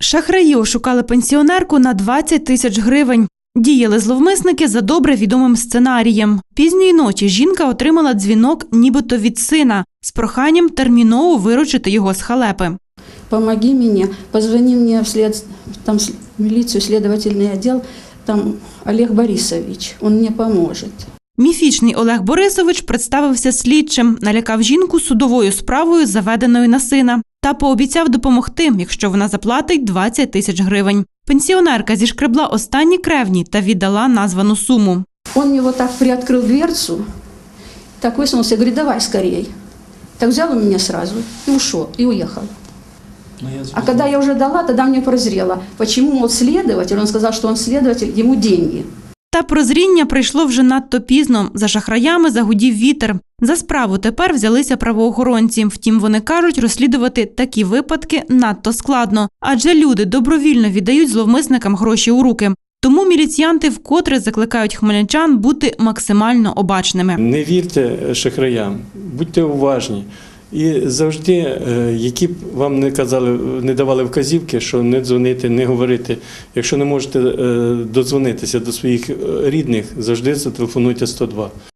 Шахраї ошукали пенсіонерку на 20 тисяч гривень. Діяли зловмисники за добре відомим сценарієм. Пізньої ночі жінка отримала дзвінок нібито від сина з проханням терміново виручити його з халепи. помоги мне, позвони мне в след, там с- в милицию, следовательный отдел, там Олег Борисович, он мне поможет. Міфічний Олег Борисович представився слідчим, налякав жінку судовою справою, заведеною на сина, та пообіцяв допомогти, якщо вона заплатить 20 тисяч гривень. Пенсіонерка зішкребла останні кревні та віддала названу суму. Он мне вот так приоткрыл дверцу, так высунулся, и говорит, давай скорей. Так взял у меня сразу и ушел, и уехал. А когда я уже дала, тогда мне прозрело, почему вот следователь, он сказал, что он следователь, ему деньги. Та прозріння прийшло вже надто пізно. За шахраями загудів вітер. За справу тепер взялися правоохоронці. Втім, вони кажуть, розслідувати такі випадки надто складно, адже люди добровільно віддають зловмисникам гроші у руки. Тому міліціянти вкотре закликають хмельничан бути максимально обачними. Не вірте шахраям, будьте уважні. І завжди, е, які б вам не казали, не давали вказівки, що не дзвонити, не говорити. Якщо не можете дозвонитися додзвонитися до своїх е, рідних, завжди зателефонуйте 102.